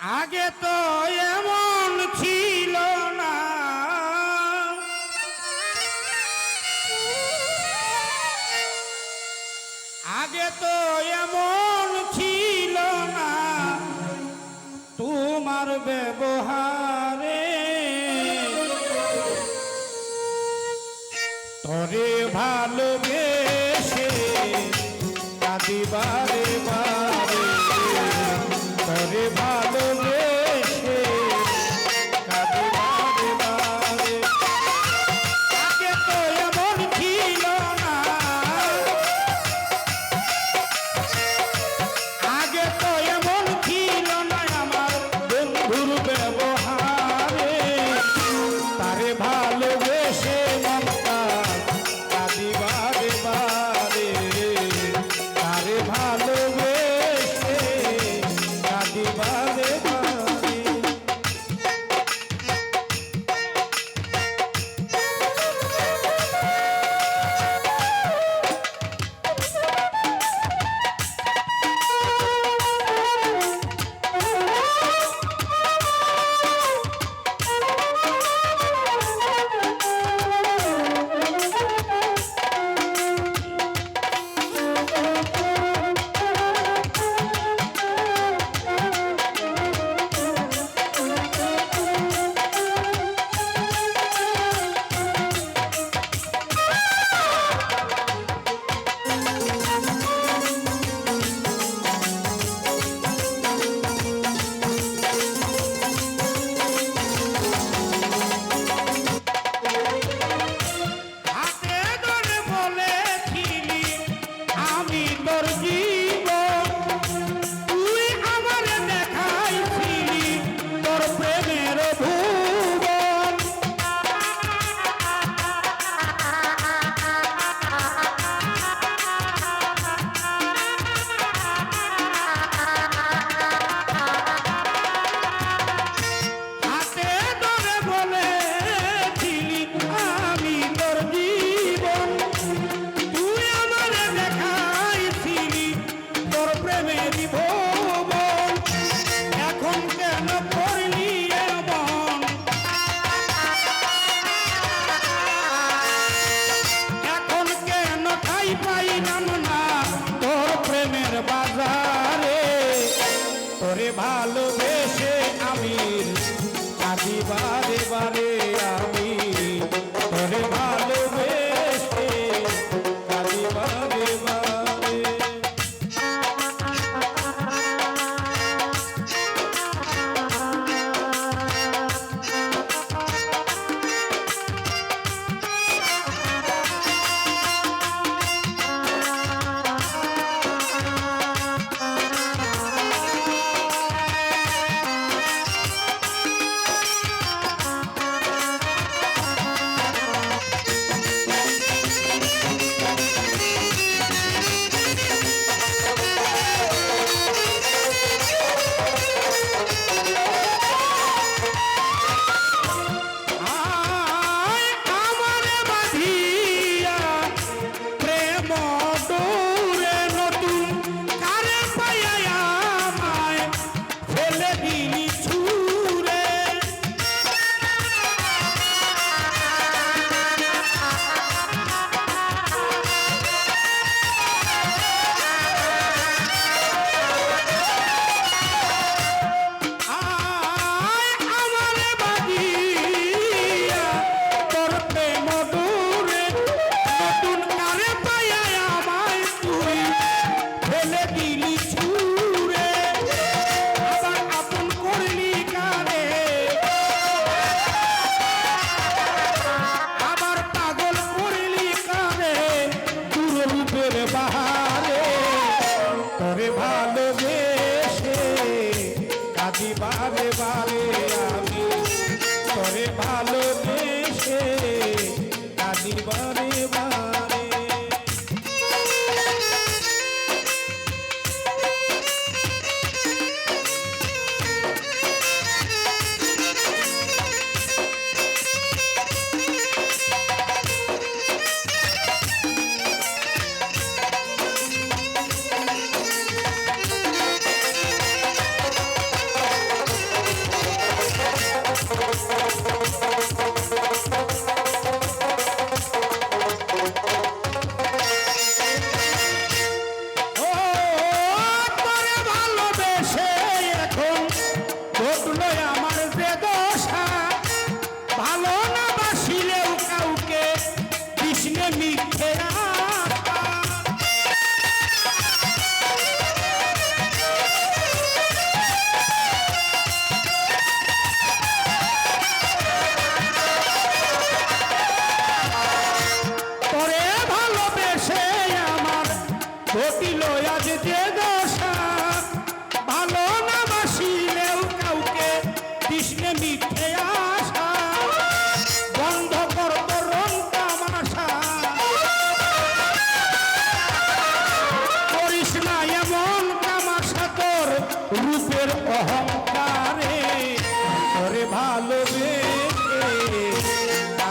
আগে তো এমন ছিল না। আগে তো এমন ছিল না। তোমার ব্যবহারে তরে ভালোবেসে কাঁদিবার Oh, বারে বারে আমার বেদশা ভালো না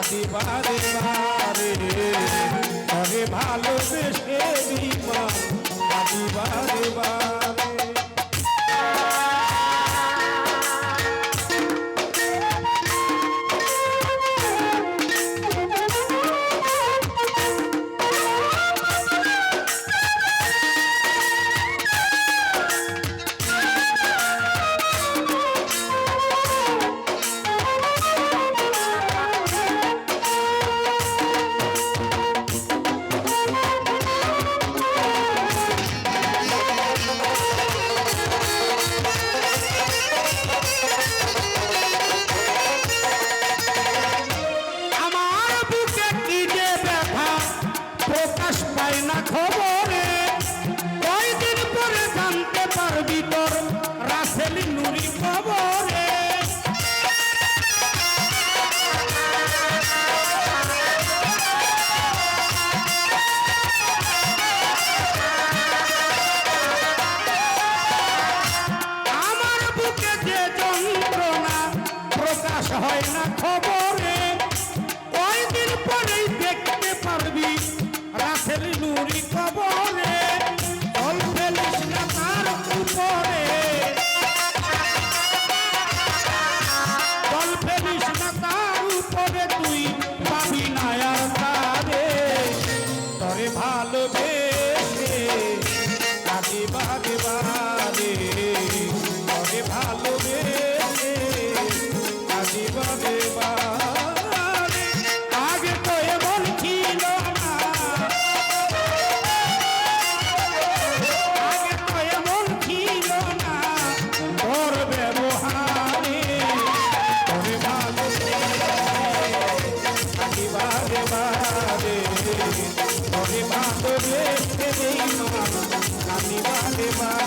দিবারে বারে তবে ভালোবেসে দিবা দিবারে বারে। খবর ভালোবেসে আগে বাগে বাগে ভালোবেসে my